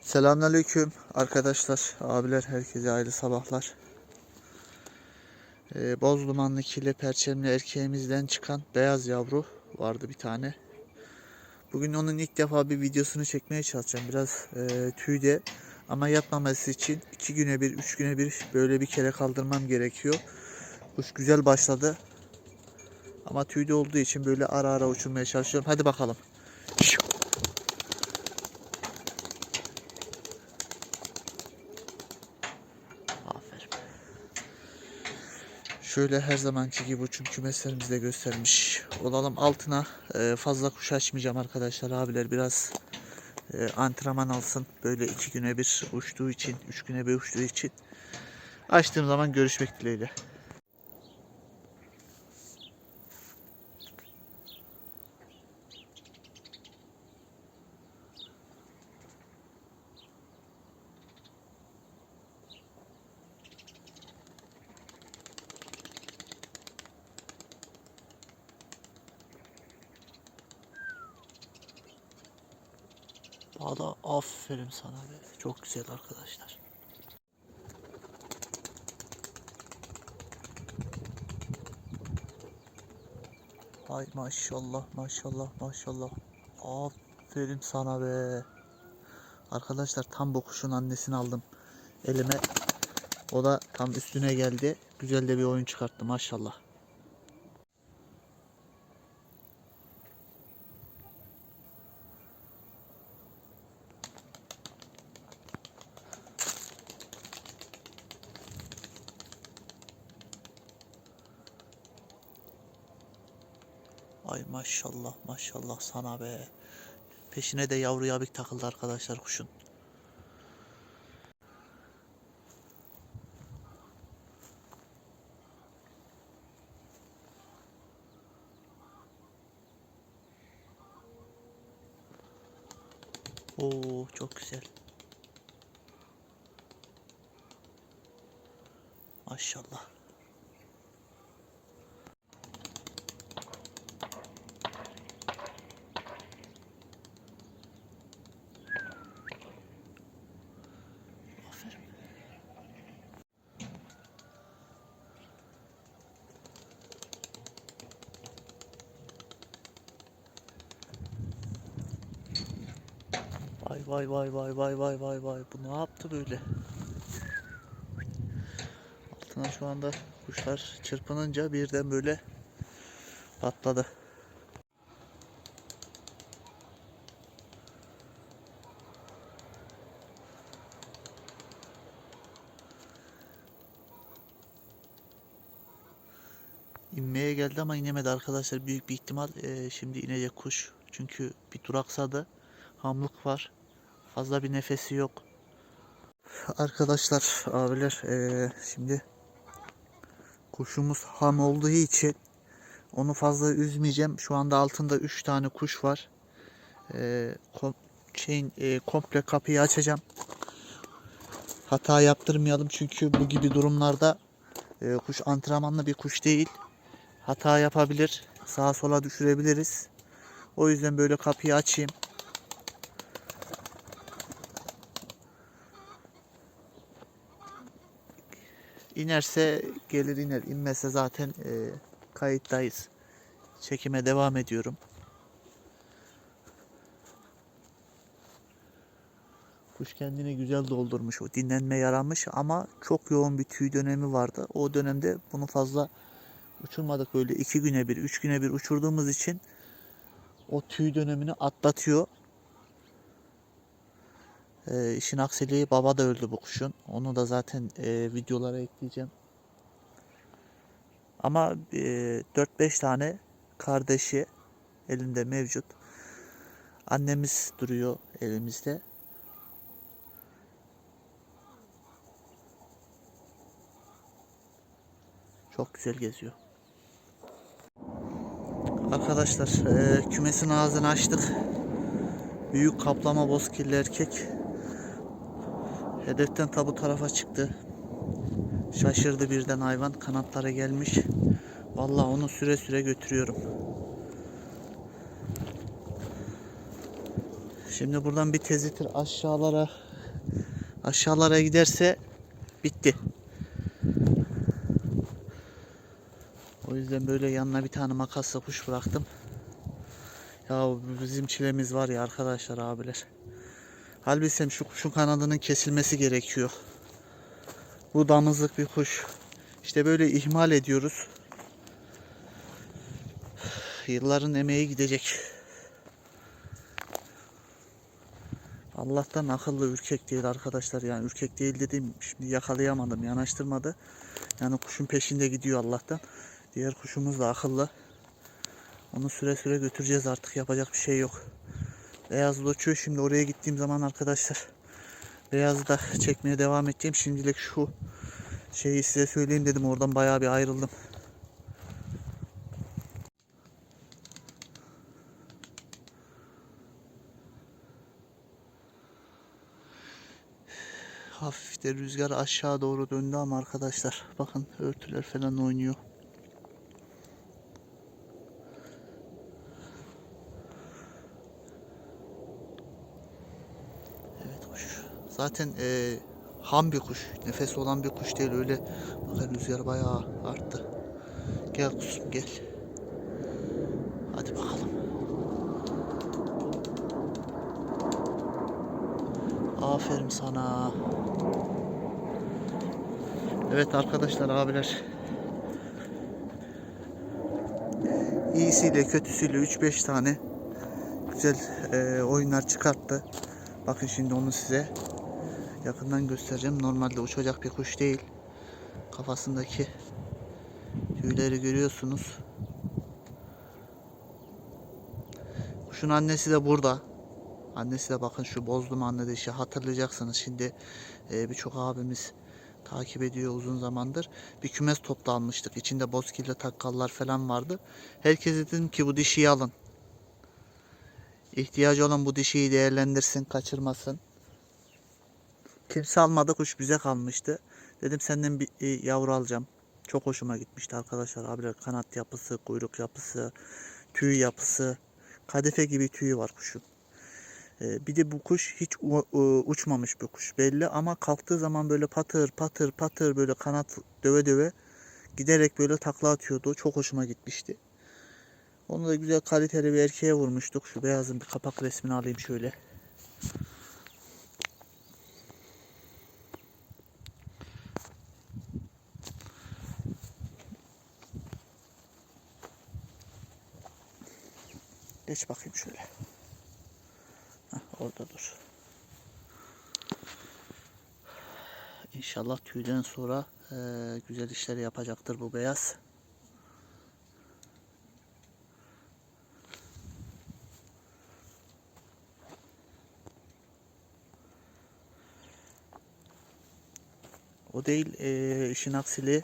Selamünaleyküm arkadaşlar, abiler, herkese hayırlı sabahlar. Ee, boz dumanlı kirli perçemli erkeğimizden çıkan beyaz yavru vardı bir tane. Bugün onun ilk defa bir videosunu çekmeye çalışacağım. Biraz e, tüyde ama yatmaması için iki güne bir, üç güne bir böyle bir kere kaldırmam gerekiyor. Kuş güzel başladı. Ama tüyde olduğu için böyle ara ara uçurmaya çalışıyorum. Hadi bakalım. Şiu. Şöyle her zamanki gibi uçum kümeslerimizde göstermiş olalım. Altına e, fazla kuş açmayacağım arkadaşlar. Abiler biraz e, antrenman alsın. Böyle iki güne bir uçtuğu için, üç güne bir uçtuğu için. Açtığım zaman görüşmek dileğiyle. Bağda aferin sana be. Çok güzel arkadaşlar. Ay maşallah maşallah maşallah. Aferin sana be. Arkadaşlar tam bu kuşun annesini aldım elime. O da tam üstüne geldi. Güzel de bir oyun çıkarttı maşallah. Ay maşallah maşallah sana be. Peşine de yavru yabik takıldı arkadaşlar kuşun. Oo çok güzel. Maşallah. Aferin. Vay vay vay vay vay vay vay. Bu ne yaptı böyle? Altına şu anda kuşlar çırpınınca birden böyle patladı. İnmeye geldi ama inemedi arkadaşlar. Büyük bir ihtimal eee, şimdi inecek kuş. Çünkü bir duraksadı. Hamlık var. Fazla bir nefesi yok. Arkadaşlar, abiler eee, şimdi kuşumuz ham olduğu için onu fazla üzmeyeceğim. Şu anda altında 3 tane kuş var. Eee, kom- şeyin eee, komple kapıyı açacağım. Hata yaptırmayalım çünkü bu gibi durumlarda eee, kuş antrenmanlı bir kuş değil. Hata yapabilir. Sağa sola düşürebiliriz. O yüzden böyle kapıyı açayım. İnerse gelir iner. İnmezse zaten e, kayıttayız. Çekime devam ediyorum. Kuş kendini güzel doldurmuş. O dinlenme yaramış ama çok yoğun bir tüy dönemi vardı. O dönemde bunu fazla uçurmadık böyle iki güne bir, üç güne bir uçurduğumuz için o tüy dönemini atlatıyor. Ee, işin aksiliği baba da öldü bu kuşun. Onu da zaten e, videolara ekleyeceğim. Ama e, 4-5 tane kardeşi elinde mevcut. Annemiz duruyor elimizde. Çok güzel geziyor. Arkadaşlar e, kümesin ağzını açtık. Büyük kaplama bozkirli erkek. Hedeften tabu tarafa çıktı. Şaşırdı birden hayvan. Kanatlara gelmiş. Vallahi onu süre süre götürüyorum. Şimdi buradan bir tezitir aşağılara Aşağılara giderse bitti. O yüzden böyle yanına bir tane makasla kuş bıraktım. Ya bizim çilemiz var ya arkadaşlar abiler. Halbuki şu kuşun kanadının kesilmesi gerekiyor. Bu damızlık bir kuş. İşte böyle ihmal ediyoruz. Yılların emeği gidecek. Allah'tan akıllı ürkek değil arkadaşlar. Yani ürkek değil dedim. Şimdi yakalayamadım. Yanaştırmadı. Yani kuşun peşinde gidiyor Allah'tan. Diğer kuşumuz da akıllı. Onu süre süre götüreceğiz artık. Yapacak bir şey yok. Beyaz uçuyor. Şimdi oraya gittiğim zaman arkadaşlar Beyazı da çekmeye devam edeceğim. Şimdilik şu şeyi size söyleyeyim dedim. Oradan bayağı bir ayrıldım. Hafif de rüzgar aşağı doğru döndü ama arkadaşlar bakın örtüler falan oynuyor. Zaten e, ham bir kuş. Nefes olan bir kuş değil öyle. Bakın rüzgar bayağı arttı. Gel kuzum gel. Hadi bakalım. Aferin sana. Evet arkadaşlar abiler. İyisiyle kötüsüyle 3-5 tane güzel e, oyunlar çıkarttı. Bakın şimdi onu size yakından göstereceğim. Normalde uçacak bir kuş değil. Kafasındaki tüyleri görüyorsunuz. Kuşun annesi de burada. Annesi de bakın şu bozdum anne dişi hatırlayacaksınız. Şimdi e, birçok abimiz takip ediyor uzun zamandır. Bir kümes topta almıştık. İçinde bozkirli takkallar falan vardı. Herkese dedim ki bu dişiyi alın. İhtiyacı olan bu dişiyi değerlendirsin, kaçırmasın. Kimse almadı, kuş bize kalmıştı. Dedim senden bir e, yavru alacağım. Çok hoşuma gitmişti arkadaşlar. Abiler kanat yapısı, kuyruk yapısı, tüy yapısı. Kadife gibi tüyü var kuşun. Ee, bir de bu kuş hiç u- u- uçmamış bir kuş belli ama kalktığı zaman böyle patır patır patır böyle kanat döve döve giderek böyle takla atıyordu. Çok hoşuma gitmişti. Onu da güzel kaliteli bir erkeğe vurmuştuk. Şu beyazın bir kapak resmini alayım şöyle. Geç bakayım şöyle. Heh, orada dur. İnşallah tüyden sonra eee, güzel işler yapacaktır bu beyaz. O değil eee işin aksili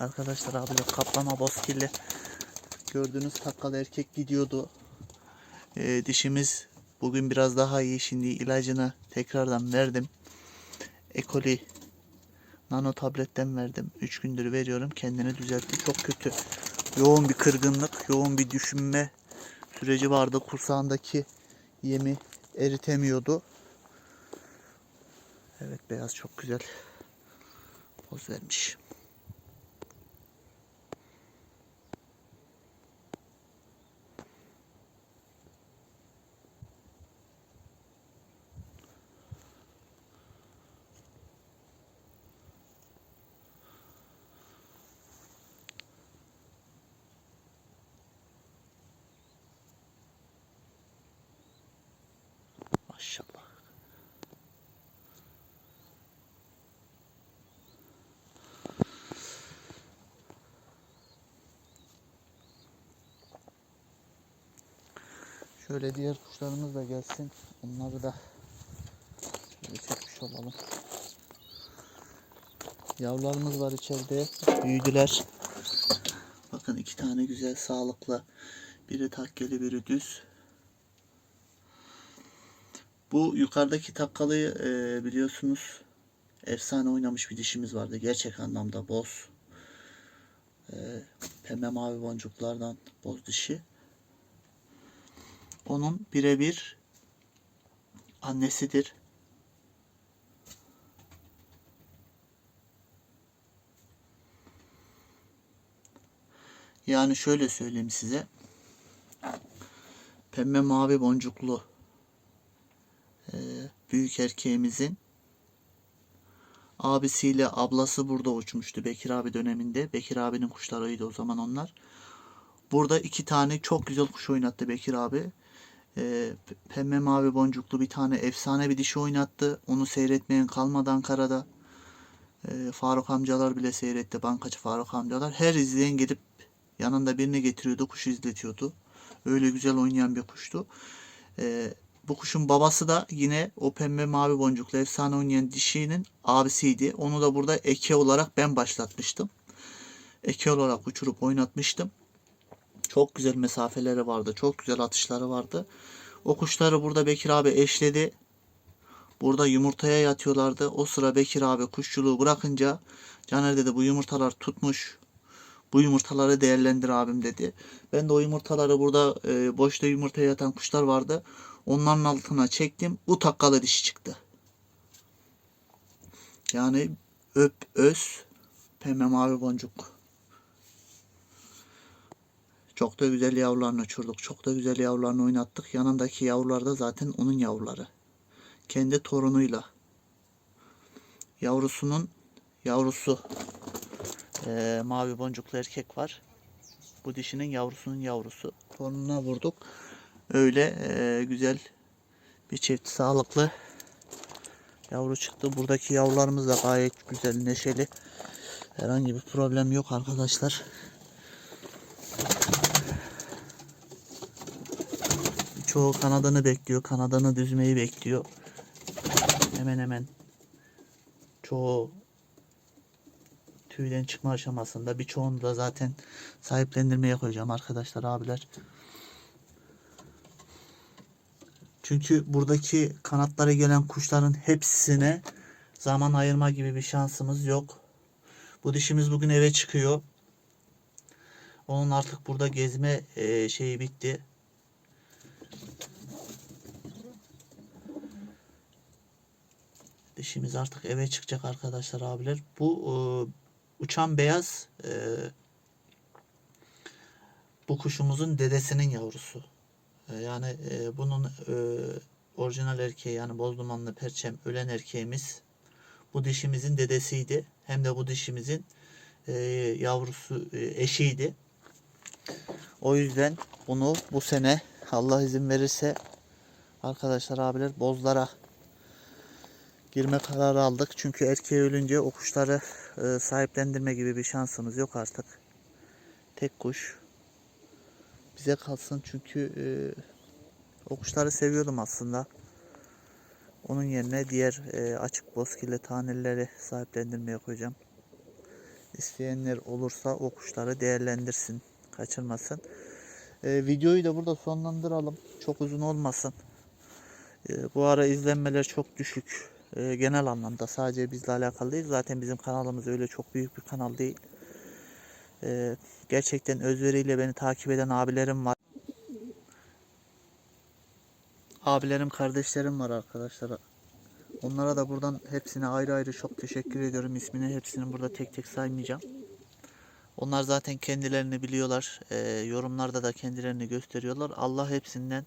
arkadaşlar abi kaplama bozkirli gördüğünüz takkalı erkek gidiyordu. Eee, dişimiz bugün biraz daha iyi. Şimdi ilacını tekrardan verdim. Ekoli nano tabletten verdim. 3 gündür veriyorum. Kendini düzeltti. Çok kötü. Yoğun bir kırgınlık, yoğun bir düşünme süreci vardı. Kursağındaki yemi eritemiyordu. Evet beyaz çok güzel poz vermiş. Şöyle diğer kuşlarımız da gelsin. Onları da çekmiş olalım. Yavrularımız var içeride. Büyüdüler. Bakın iki tane güzel sağlıklı. Biri takkeli biri düz. Bu yukarıdaki takkalıyı e, biliyorsunuz efsane oynamış bir dişimiz vardı. Gerçek anlamda boz. E, pembe mavi boncuklardan boz dişi onun birebir annesidir. Yani şöyle söyleyeyim size. Pembe mavi boncuklu e, büyük erkeğimizin abisiyle ablası burada uçmuştu Bekir abi döneminde. Bekir abinin kuşlarıydı o zaman onlar. Burada iki tane çok güzel kuş oynattı Bekir abi. E, pembe mavi boncuklu bir tane efsane bir dişi oynattı. Onu seyretmeyen kalmadı Ankara'da. E, Faruk amcalar bile seyretti. Bankacı Faruk amcalar. Her izleyen gelip yanında birini getiriyordu. Kuşu izletiyordu. Öyle güzel oynayan bir kuştu. E, bu kuşun babası da yine o pembe mavi boncuklu efsane oynayan dişinin abisiydi. Onu da burada eke olarak ben başlatmıştım. Eke olarak uçurup oynatmıştım. Çok güzel mesafeleri vardı. Çok güzel atışları vardı. O kuşları burada Bekir abi eşledi. Burada yumurtaya yatıyorlardı. O sıra Bekir abi kuşçuluğu bırakınca Caner dedi bu yumurtalar tutmuş. Bu yumurtaları değerlendir abim dedi. Ben de o yumurtaları burada e, boşta yumurtaya yatan kuşlar vardı. Onların altına çektim. Bu takkalı dişi çıktı. Yani öp öz pembe mavi boncuk. Çok da güzel yavrularını uçurduk. Çok da güzel yavrularını oynattık. Yanındaki yavrular da zaten onun yavruları. Kendi torunuyla. Yavrusunun yavrusu. Ee, mavi boncuklu erkek var. Bu dişinin yavrusunun yavrusu. Torununa vurduk. Öyle e, güzel bir çift sağlıklı yavru çıktı. Buradaki yavrularımız da gayet güzel, neşeli. Herhangi bir problem yok arkadaşlar. Çoğu kanadını bekliyor. Kanadını düzmeyi bekliyor. Hemen hemen çoğu tüyden çıkma aşamasında. Birçoğunu da zaten sahiplendirmeye koyacağım arkadaşlar, abiler. Çünkü buradaki kanatlara gelen kuşların hepsine zaman ayırma gibi bir şansımız yok. Bu dişimiz bugün eve çıkıyor. Onun artık burada gezme e, şeyi bitti. Dişimiz artık eve çıkacak arkadaşlar abiler. Bu e, uçan beyaz e, bu kuşumuzun dedesinin yavrusu. E, yani e, bunun e, orijinal erkeği yani boz dumanlı perçem ölen erkeğimiz bu dişimizin dedesiydi. Hem de bu dişimizin e, yavrusu e, eşiydi. O yüzden bunu bu sene Allah izin verirse arkadaşlar abiler bozlara girme kararı aldık. Çünkü erkeği ölünce o kuşları e, sahiplendirme gibi bir şansımız yok artık. Tek kuş bize kalsın çünkü e, o kuşları seviyordum aslında. Onun yerine diğer e, açık bozkirli taneleri sahiplendirmeye koyacağım. İsteyenler olursa o kuşları değerlendirsin, kaçırmasın. E, videoyu da burada sonlandıralım. Çok uzun olmasın. E, bu ara izlenmeler çok düşük. E, genel anlamda sadece bizle alakalı değil. Zaten bizim kanalımız öyle çok büyük bir kanal değil. E, gerçekten özveriyle beni takip eden abilerim var. Abilerim, kardeşlerim var arkadaşlar. Onlara da buradan hepsine ayrı ayrı çok teşekkür ediyorum. İsmini hepsini burada tek tek saymayacağım. Onlar zaten kendilerini biliyorlar. E, yorumlarda da kendilerini gösteriyorlar. Allah hepsinden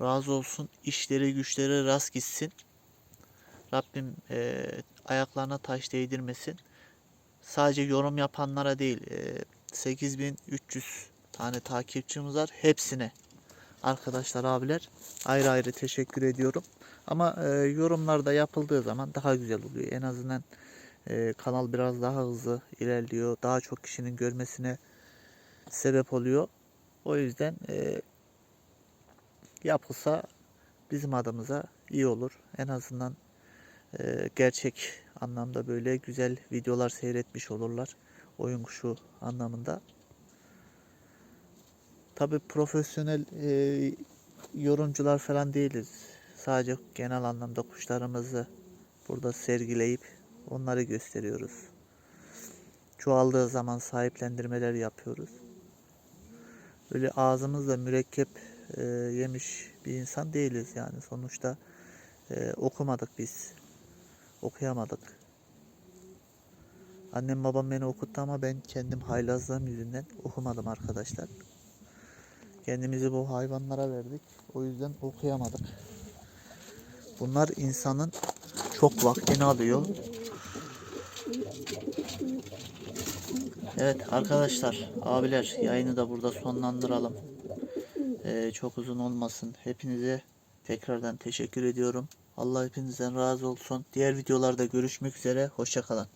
razı olsun. İşleri güçleri rast gitsin. Rabbim e, ayaklarına taş değdirmesin. Sadece yorum yapanlara değil, e, 8300 tane takipçimiz var. Hepsine arkadaşlar, abiler ayrı ayrı teşekkür ediyorum. Ama e, yorumlarda yapıldığı zaman daha güzel oluyor. En azından e, kanal biraz daha hızlı ilerliyor. Daha çok kişinin görmesine sebep oluyor. O yüzden e, yapılsa bizim adımıza iyi olur. En azından gerçek anlamda böyle güzel videolar seyretmiş olurlar. Oyun kuşu anlamında. Tabi profesyonel e, yorumcular falan değiliz. Sadece genel anlamda kuşlarımızı burada sergileyip onları gösteriyoruz. Çoğaldığı zaman sahiplendirmeler yapıyoruz. Böyle ağzımızla mürekkep e, yemiş bir insan değiliz yani sonuçta e, okumadık biz okuyamadık Annem babam beni okuttu ama ben kendim haylazlığım yüzünden okumadım arkadaşlar. Kendimizi bu hayvanlara verdik. O yüzden okuyamadık. Bunlar insanın çok vaktini alıyor. Evet arkadaşlar, abiler yayını da burada sonlandıralım. Ee, çok uzun olmasın. Hepinize tekrardan teşekkür ediyorum. Allah hepinizden razı olsun. Diğer videolarda görüşmek üzere. Hoşçakalın.